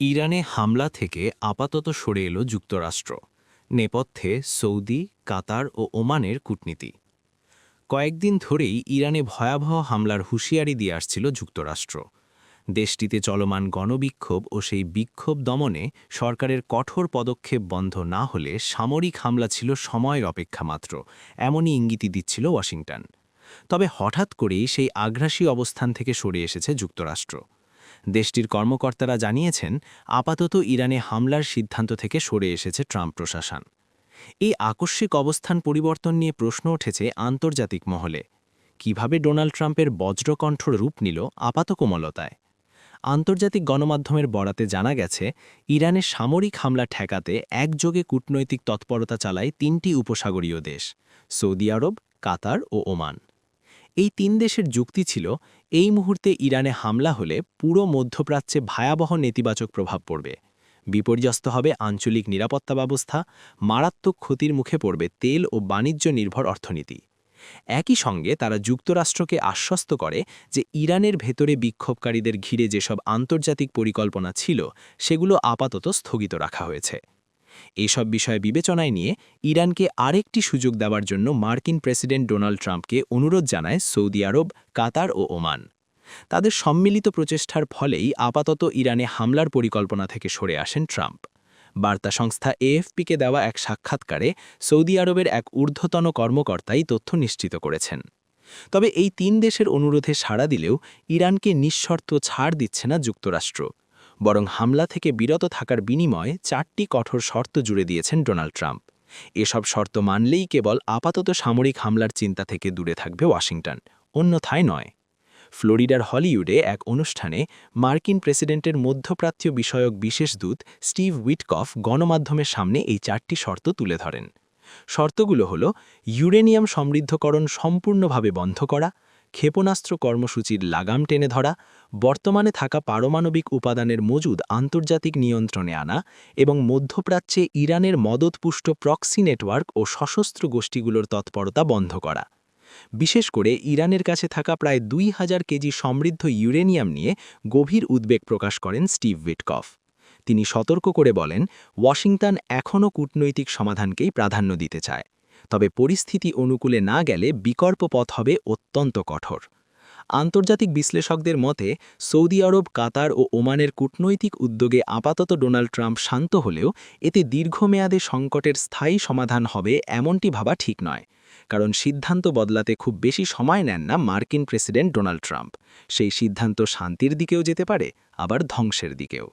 ইরানে হামলা থেকে আপাতত সরে এলো যুক্তরাষ্ট্র, নেপথ্যে সৌদি, কাতার ও ওমানের কূটনীতি। কয়েকদিন ধরেই ইরানে ভয়াবহ হামলার হুঁশিয়ারি দিয়ে আসছিল যুক্তরাষ্ট্র। দেশটিতে চলমান গণবিক্ষোভ ও সেই বিক্ষোভ দমনে সরকারের কঠোর পদক্ষেপ বন্ধ না হলে সামরিক হামলা ছিল সময়ের অপেক্ষা মাত্র, এমনই ইঙ্গিতই দিচ্ছিল ওয়াশিংটন। তবে হঠাৎ করেই সেই আগ্রাসী অবস্থান থেকে সরে এসেছে যুক্তরাষ্ট্র। দেশটির কর্মকর্তারা জানিয়েছেন, আপাতত ইরানে হামলার সিদ্ধান্ত থেকে সরে এসেছে ট্রাম্প প্রশাসন। এই আকস্মিক অবস্থান পরিবর্তন নিয়ে প্রশ্ন উঠেছে আন্তর্জাতিক মহলে। কীভাবে ডোনাল্ড ট্রাম্পের বজ্রকণ্ঠর রূপ নিল আপাত কোমলতায় আন্তর্জাতিক গণমাধ্যমের বরাতে জানা গেছে ইরানের সামরিক হামলা ঠেকাতে একযোগে কূটনৈতিক তৎপরতা চালায় তিনটি উপসাগরীয় দেশ, সৌদি আরব, কাতার ও ওমান। এই তিন দেশের যুক্তি ছিল, এই মুহূর্তে ইরানে হামলা হলে পুরো মধ্যপ্রাচ্যে ভয়াবহ নেতিবাচক প্রভাব পড়বে। বিপর্যস্ত হবে আঞ্চলিক নিরাপত্তা ব্যবস্থা, মারাত্মক ক্ষতির মুখে পড়বে তেল ও বাণিজ্য নির্ভর অর্থনীতি। একই সঙ্গে তারা যুক্তরাষ্ট্রকে আশ্বস্ত করে যে ইরানের ভেতরে বিক্ষোভকারীদের ঘিরে যেসব আন্তর্জাতিক পরিকল্পনা ছিল, সেগুলো আপাতত স্থগিত রাখা হয়েছে। এসব বিষয় বিবেচনায় নিয়ে ইরানকে আরেকটি সুযোগ দেওয়ার জন্য মার্কিন প্রেসিডেন্ট ডোনাল্ড ট্রাম্পকে অনুরোধ জানায় সৌদি আরব, কাতার ও ওমান। তাদের সম্মিলিত প্রচেষ্টার ফলেই আপাতত ইরানে হামলার পরিকল্পনা থেকে সরে আসেন ট্রাম্প। বার্তা সংস্থা এএফপিকে দেওয়া এক সাক্ষাৎকারে সৌদি আরবের এক ঊর্ধ্বতন কর্মকর্তাই তথ্য নিশ্চিত করেছেন। তবে এই তিন দেশের অনুরোধে সাড়া দিলেও ইরানকে নিঃশর্ত ছাড় দিচ্ছে না যুক্তরাষ্ট্র। বরং হামলা থেকে বিরত থাকার বিনিময়ে চারটি কঠোর শর্ত জুড়ে দিয়েছেন ডোনাল্ড ট্রাম্প। এসব শর্ত মানলেই কেবল আপাতত সামরিক হামলার চিন্তা থেকে দূরে থাকবে ওয়াশিংটন, অন্যথায় নয়। ফ্লোরিডার হলিউডে এক অনুষ্ঠানে মার্কিন প্রেসিডেন্টের মধ্যপ্রাচ্য বিষয়ক বিশেষ দূত স্টিভ উইটকফ গণমাধ্যমের সামনে এই চারটি শর্ত তুলে ধরেন। শর্তগুলো হল, ইউরেনিয়াম সমৃদ্ধকরণ সম্পূর্ণভাবে বন্ধ করা ক্ষেপণাস্ত্র কর্মসূচির লাগাম টেনে ধরা, বর্তমানে থাকা পারমাণবিক উপাদানের মজুদ আন্তর্জাতিক নিয়ন্ত্রণে আনা এবং মধ্যপ্রাচ্যে ইরানের মদতপুষ্ট প্রক্সি নেটওয়ার্ক ও সশস্ত্র গোষ্ঠীগুলোর তৎপরতা বন্ধ করা। বিশেষ করে ইরানের কাছে থাকা প্রায় দুই হাজার কেজি সমৃদ্ধ ইউরেনিয়াম নিয়ে গভীর উদ্বেগ প্রকাশ করেন স্টিভ উইটকফ। তিনি সতর্ক করে বলেন, ওয়াশিংটন এখনও কূটনৈতিক সমাধানকেই প্রাধান্য দিতে চায়। তবে পরিস্থিতি অনুকূলে না গেলে বিকল্প পথ হবে অত্যন্ত কঠোর। আন্তর্জাতিক বিশ্লেষকদের মতে, সৌদি আরব, কাতার ও ওমানের কূটনৈতিক উদ্যোগে আপাতত ডোনাল্ড ট্রাম্প শান্ত হলেও এতে দীর্ঘমেয়াদে সংকটের স্থায়ী সমাধান হবে এমনটি ভাবা ঠিক নয়। কারণ সিদ্ধান্ত বদলাতে খুব বেশি সময় নেন না মার্কিন প্রেসিডেন্ট ডোনাল্ড ট্রাম্প। সেই সিদ্ধান্ত শান্তির দিকেও যেতে পারে, আবার ধ্বংসের দিকেও।